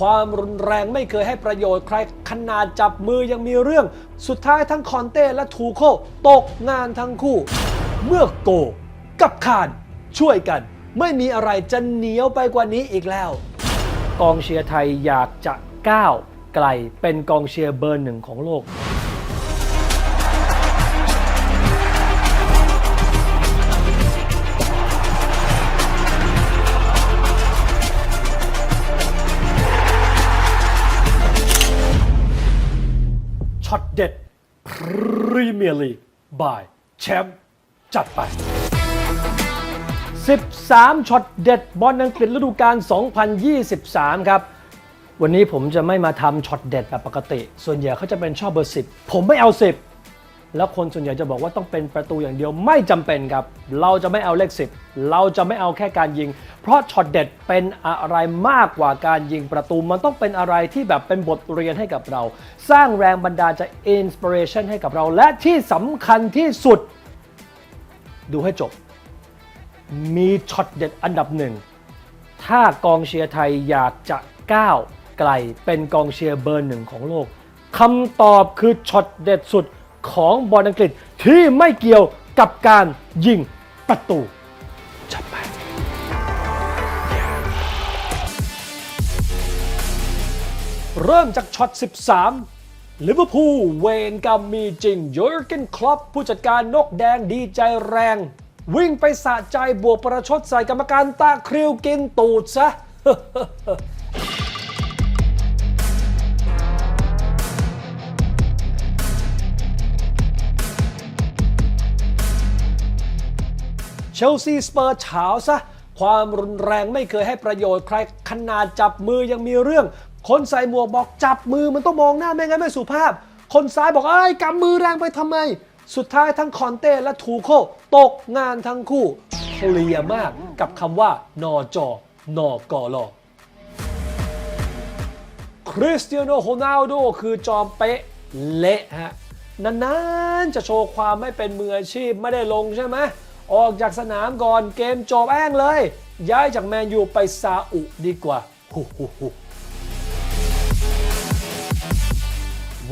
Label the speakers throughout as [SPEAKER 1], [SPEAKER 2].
[SPEAKER 1] ความรุนแรงไม่เคยให้ประโยชน์ใครขนาดจับมือยังมีเรื่อง สุดท้ายทั้งคอนเต้และทูโคตกงานทั้งคู่ เมื่อโกกับคานช่วยกัน ไม่มีอะไรจะเหนียวไปกว่านี้อีกแล้ว กองเชียร์ไทยอยากจะก้าวไกลเป็นกองเชียร์เบอร์หนึ่งของโลก ช็อตเด็ดพรีเมียร์ลีกบายแชมป์จัดไป 13ช็อตเด็ดบอลอังกฤษฤดูกาล 2023 ครับ วันนี้ผมจะไม่มาทำช็อตเด็ดแบบปกติ ส่วนใหญ่เขาจะเป็นชอบเบอร์ 10 ผมไม่เอา 10 แล้วคนส่วนใหญ่จะบอกว่าต้องเป็นประตูอย่างเดียวไม่จำเป็นครับ เราจะไม่เอาเลข 10 เราจะไม่เอาแค่การยิง เพราะช็อตเด็ดเป็นอะไรมากกว่าการยิงประตู มันต้องเป็นอะไรที่แบบเป็นบทเรียนให้กับเรา สร้างแรงบันดาลใจอินสปิเรชันให้กับเรา และที่สำคัญที่สุด ดูให้จบ มีช็อตเด็ดอันดับหนึ่ง ถ้ากองเชียร์ไทยอยากจะก้าวไกลเป็นกองเชียร์เบอร์หนึ่งของโลกคำตอบคือช็อตเด็ดสุดของบอลอังกฤษที่ไม่เกี่ยวกับการยิงประตูจัดไป เริ่มจากช็อต 13 ลิเวอร์พูลเวนกรรมมีจริงยอร์เกนคลอปผู้จัดการนกแดงดีใจแรง วิ่งไปสะใจบวกประชดใส่กรรมการตาคริวกินตูดซะเชลซีสเปอร์เฉาซะความรุนแรงไม่เคยให้ประโยชน์ใครขนาดจับมือยังมีเรื่อง คนใส่หมวกบอกจับมือมันต้องมองหน้าไม่งั้นไม่สุภาพ คนซ้ายบอกเอ้กำมือแรงไปทำไม สุดท้ายทั้งคอนเต้และทูโคตกงานทั้งคู่เคลียร์มากกับคำว่านอจอนอกอลอคริสเตียโนโรนัลโดคือจอมเป๊ะเละฮะนานๆจะโชว์ความไม่เป็นมืออาชีพไม่ได้ลงใช่ไหมออกจากสนามก่อนเกมจบแอ้งเลย ย้ายจากแมนยูไปซาอุดีกว่าฮูฮูฮู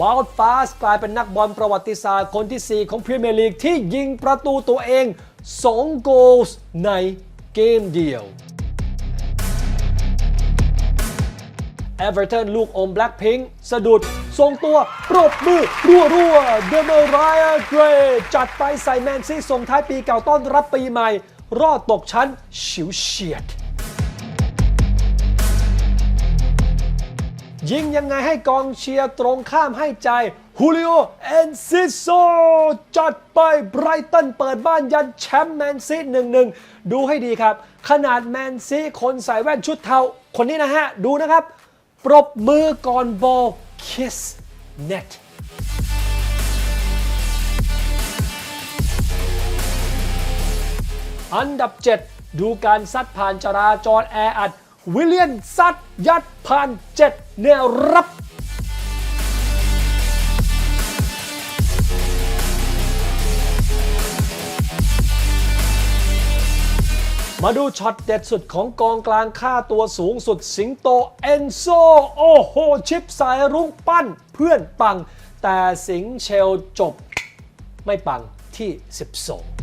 [SPEAKER 1] วอลฟาสกลายเป็นนักบอลประวัติศาสตร์คนที่ 4 ของพรีเมียร์ลีกที่ยิงประตูตัวเอง 2 โกลส์ในเกมเดียวเอเวอร์ตันลูกอมแบล็กพิงค์สะดุด ทรงตัว ปรบมือ รัวรัวเดเมรายาเกรจัดไปใส่แมนซี่ส่งท้ายปีเก่าต้อนรับปีใหม่ รอดตกชั้นฉิวเฉียด ยิงยังไงให้กองเชียร์ตรงข้ามให้ใจฮูลิโอเอนซิโซจัดไปไบรตันเปิดบ้านยันแชมป์แมนซีหนึ่งหนึ่งดูให้ดีครับ ขนาดแมนซีคนใส่แว่นชุดเทา คนนี้นะฮะ ดูนะครับ ปรบมือก่อนบอล kiss net อันดับ 7 ดูการซัดผ่านจราจรแออัด วิลเลียนซัดยัดผ่าน7แนวรับมาดูช็อตเด็ดสุดของกองกลางค่าตัวสูงสุดสิงโตเอนโซโอ้โห ชิปสายรุ้งปั้นเพื่อนปัง แต่สิงเชลจบไม่ปังที่ 12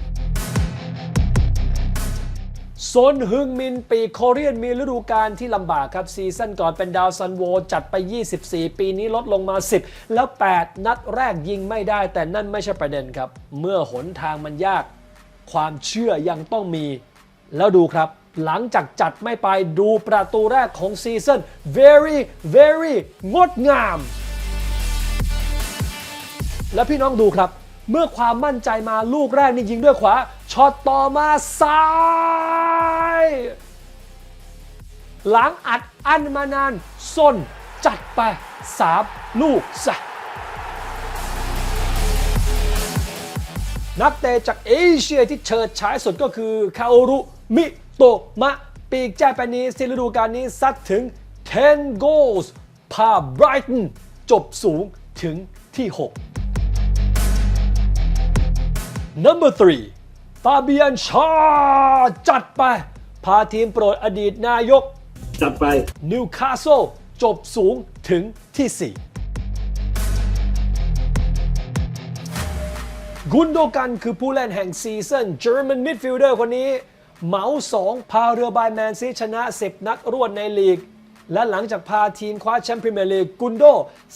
[SPEAKER 1] โซนฮึงมินปีกโคเรียนมีฤดูกาลที่ลำบากครับซีซั่นก่อนเป็นดาวซันโว จัดไป 24 ปีนี้ลดลงมา 10 แล้ว 8 นัดแรกยิงไม่ได้แต่นั่นไม่ใช่ประเด็นครับ เมื่อหนทางมันยาก ความเชื่อยังต้องมี แล้วดูครับ หลังจากจัดไม่ไปดูประตูแรกของซีซั่น very very งดงาม แล้วพี่น้องดูครับ เมื่อความมั่นใจมาลูกแรกนี่ยิงด้วยขวาช็อตต่อมาซ้าย หลังอัดอั้นมานานส้นจัดไปสามลูกซะนักเตะจากเอเชียที่เฉิดฉายสุดก็คือ คาโอรุ มิโตมะ ปีกแจแปนนีสที่ฤดูกาลนี้ซัดถึง 10 goals พาไบรตันจบสูงถึงที่ 6 Number 3ฟาเบียนชาจัดไป พาทีมโปรดอดีตนายก
[SPEAKER 2] จัดไป
[SPEAKER 1] นิวคาสเซิลจบสูงถึงที่ 4 กุนโดกันคือผู้เล่นแห่งซีซั่น German midfielder คนนี้ เหมาสองพาเรือบายแมนซีชนะ 10 นัดรวดในลีก และหลังจากพาทีมคว้าแชมป์พรีเมียร์ลีกกุนโด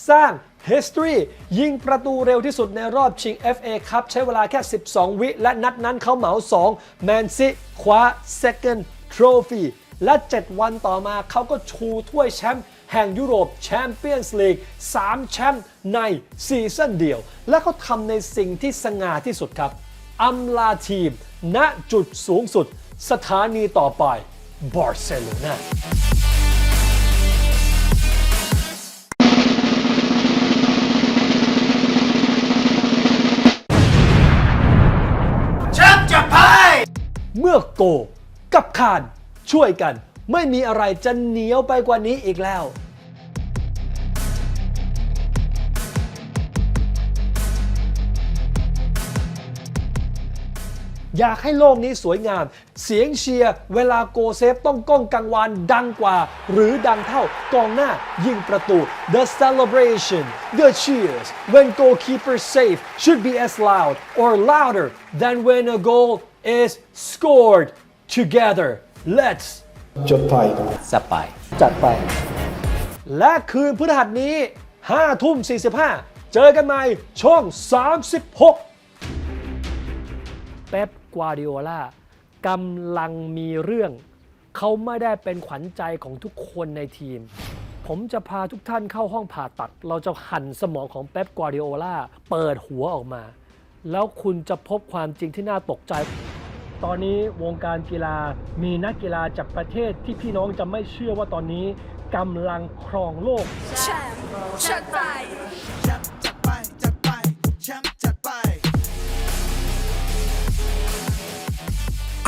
[SPEAKER 1] สร้าง history ยิงประตูเร็วที่สุดในรอบชิง FA ครับใช้เวลาแค่ 12 วิ และนัดนั้นเขาเหมา2แมนซีคว้า second trophy และ 7 วันต่อมาเขาก็ชูถ้วยแชมป์แห่งยุโรปแชมเปี้ยนส์ลีก3แชมป์ในซีซั่นเดียว และเขาทำในสิ่งที่สง่าที่สุดครับอำลาทีมณจุดสูงสุด สถานีต่อไปบาร์เซโลนา โก กับคานช่วยกัน ไม่มีอะไรจะเหนียวไปกว่านี้อีกแล้ว อยากให้โลกนี้สวยงาม เสียงเชียร์เวลาโกเซฟต้องก้องกังวานดังกว่า หรือดังเท่ากองหน้ายิงประตู The celebration the cheers when goalkeeper save should be as loud or louder than when a goal is scored together let's
[SPEAKER 3] จดไป
[SPEAKER 2] สปาย
[SPEAKER 1] จัดไป และคืนพฤหัสนี้5ทุ่ม 45 เจอกันใหม่ช่อง 36 เป๊ปก วาดิโอลากำลังมีเรื่อง เขาไม่ได้เป็นขวัญใจของทุกคนในทีม ผมจะพาทุกท่านเข้าห้องผ่าตัด เราจะหั่นสมองของเป๊ปกวาดิโอลาเปิดหัวออกมา แล้วคุณจะพบความจริงที่น่าตกใจ ตอนนี้วงการกีฬามีนักกีฬาจากประเทศที่พี่น้องจะไม่เชื่อว่าตอนนี้กำลังครองโลก
[SPEAKER 4] แชมป์
[SPEAKER 5] ชัดไปจั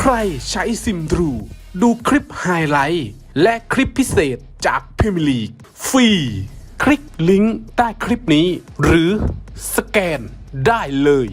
[SPEAKER 6] ใครใช้ซิมทรู ดูคลิปไฮไลท์และคลิปพิเศษจากพิมลีกฟรี คลิกลิงก์ใต้คลิปนี้ หรือสแกนได้เลย